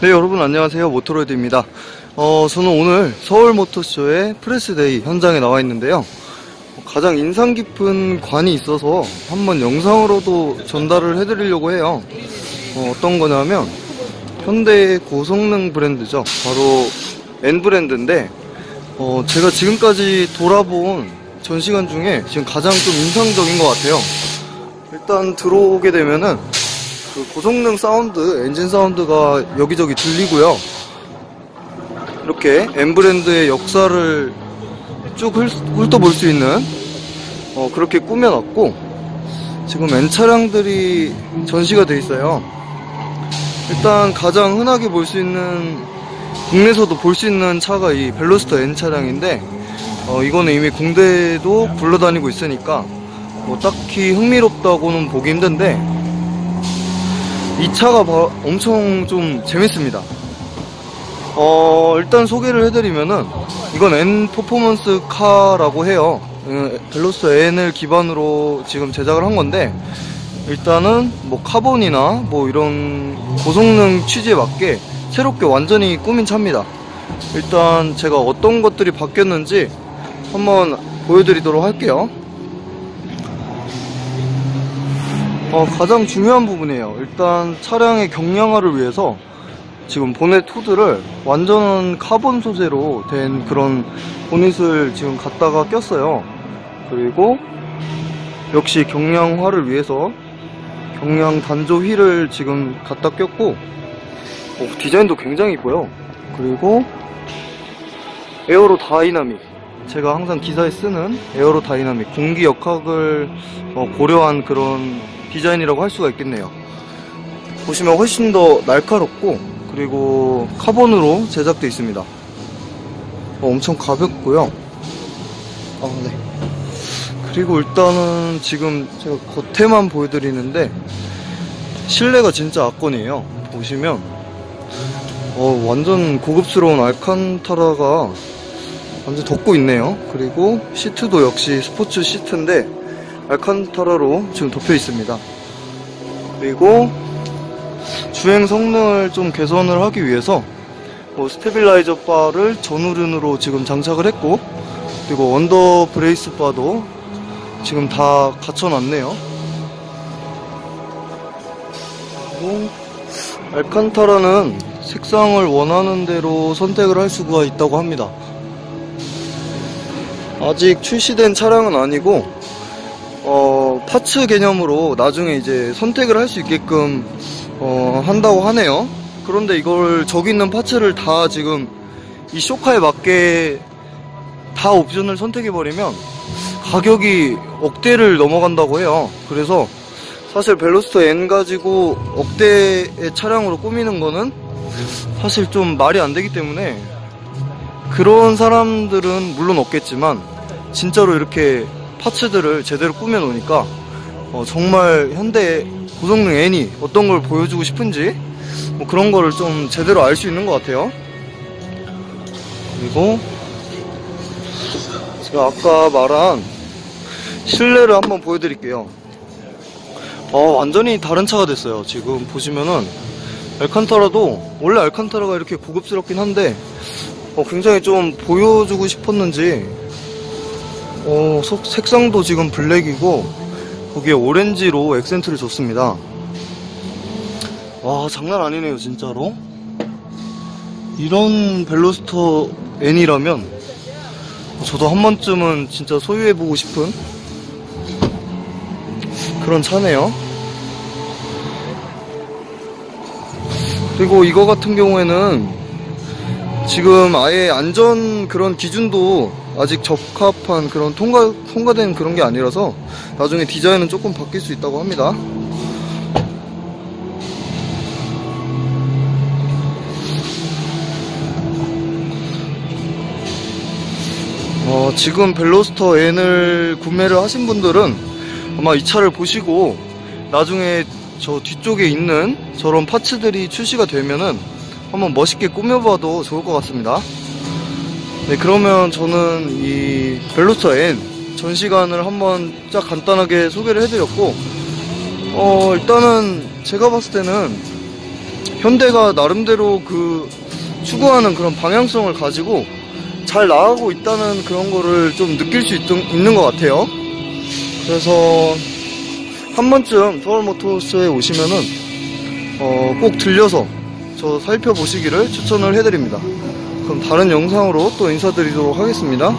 네 여러분 안녕하세요. 모토로이드입니다. 어, 저는 오늘 서울 모터쇼의 프레스데이 현장에 나와 있는데요. 가장 인상 깊은 관이 있어서 한번 영상으로도 전달을 해드리려고 해요. 어, 떤 거냐면 현대 고성능 브랜드죠. 바로 N 브랜드인데 어, 제가 지금까지 돌아본 전시관 중에 지금 가장 좀 인상적인 것 같아요. 일단 들어오게 되면은 그 고성능 사운드, 엔진 사운드가 여기저기 들리고요. 이렇게 M 브랜드의 역사를 쭉 훑어볼 수 있는 어, 그렇게 꾸며놨고 지금 N 차량들이 전시가 돼 있어요. 일단 가장 흔하게 볼 수 있는 국내에서도 볼 수 있는 차가 이 벨로스터 N 차량인데 어, 이거는 이미 공대에도 굴러다니고 있으니까 뭐 딱히 흥미롭다고는 보기 힘든데 이 차가 바, 엄청 좀 재밌습니다. 어, 일단 소개를 해드리면은, 이건 N 퍼포먼스 카라고 해요. 벨로스 N을 기반으로 지금 제작을 한 건데, 일단은 뭐 카본이나 뭐 이런 고성능 취지에 맞게 새롭게 완전히 꾸민 차입니다. 일단 제가 어떤 것들이 바뀌었는지 한번 보여드리도록 할게요. 어, 가장 중요한 부분이에요. 일단 차량의 경량화를 위해서 지금 보넷 후드를 완전 카본 소재로 된 그런 보닛을 지금 갖다가 꼈어요. 그리고 역시 경량화를 위해서 경량 단조 휠을 지금 갖다 꼈고 어, 디자인도 굉장히 이뻐요. 그리고 에어로 다이나믹 제가 항상 기사에 쓰는 에어로 다이나믹 공기 역학을 어, 고려한 그런 디자인이라고 할 수가 있겠네요. 보시면 훨씬 더 날카롭고 그리고 카본으로 제작되어 있습니다. 어, 엄청 가볍고요. 아, 네. 그리고 일단은 지금 제가 겉에만 보여드리는데 실내가 진짜 압권이에요. 보시면. 어, 완전 고급스러운 알칸타라가 완전 덮고 있네요. 그리고 시트도 역시 스포츠 시트인데 알칸타라로 지금 덮여 있습니다. 그리고 주행 성능을 좀 개선을 하기 위해서 뭐 스테빌라이저 바를 전후륜으로 지금 장착을 했고 그리고 언더 브레이스 바도 지금 다 갖춰놨네요. 그리고 알칸타라는 색상을 원하는 대로 선택을 할 수가 있다고 합니다. 아직 출시된 차량은 아니고 어, 파츠 개념으로 나중에 이제 선택을 할 수 있게끔 어, 한다고 하네요. 그런데 이걸 저기 있는 파츠를 다 지금 이 쇼카에 맞게 다 옵션을 선택해버리면 가격이 억대를 넘어간다고 해요. 그래서 사실 벨로스터 N 가지고 억대의 차량으로 꾸미는 거는 사실 좀 말이 안 되기 때문에 그런 사람들은 물론 없겠지만 진짜로 이렇게 파츠들을 제대로 꾸며 놓으니까 어, 정말 현대 고성능 N이 어떤 걸 보여주고 싶은지 뭐 그런 거를 좀 제대로 알 수 있는 것 같아요. 그리고 제가 아까 말한 실내를 한번 보여드릴게요. 어, 완전히 다른 차가 됐어요. 지금 보시면은 알칸타라도 원래 알칸타라가 이렇게 고급스럽긴 한데 어, 굉장히 좀 보여주고 싶었는지 어, 속, 색상도 지금 블랙이고 거기에 오렌지로 액센트를 줬습니다. 와 장난 아니네요 진짜로. 이런 벨로스터 N이라면 저도 한 번쯤은 진짜 소유해보고 싶은 그런 차네요. 그리고 이거 같은 경우에는 지금 아예 안전 그런 기준도 아직 적합한 그런 통과, 통과된 그런 게 아니라서 나중에 디자인은 조금 바뀔 수 있다고 합니다. 어, 지금 벨로스터 N을 구매를 하신 분들은 아마 이 차를 보시고 나중에 저 뒤쪽에 있는 저런 파츠들이 출시가 되면은 한번 멋있게 꾸며봐도 좋을 것 같습니다. 네, 그러면 저는 이 벨로스터 N 전시관을 한번 쫙 간단하게 소개를 해드렸고, 어, 일단은 제가 봤을 때는 현대가 나름대로 그 추구하는 그런 방향성을 가지고 잘 나가고 있다는 그런 거를 좀 느낄 수 있, 있는 것 같아요. 그래서 한 번쯤 서울 모터쇼에 오시면은 어, 꼭 들려서 저 살펴보시기를 추천을 해드립니다. 그럼 다른 영상으로 또 인사드리도록 하겠습니다.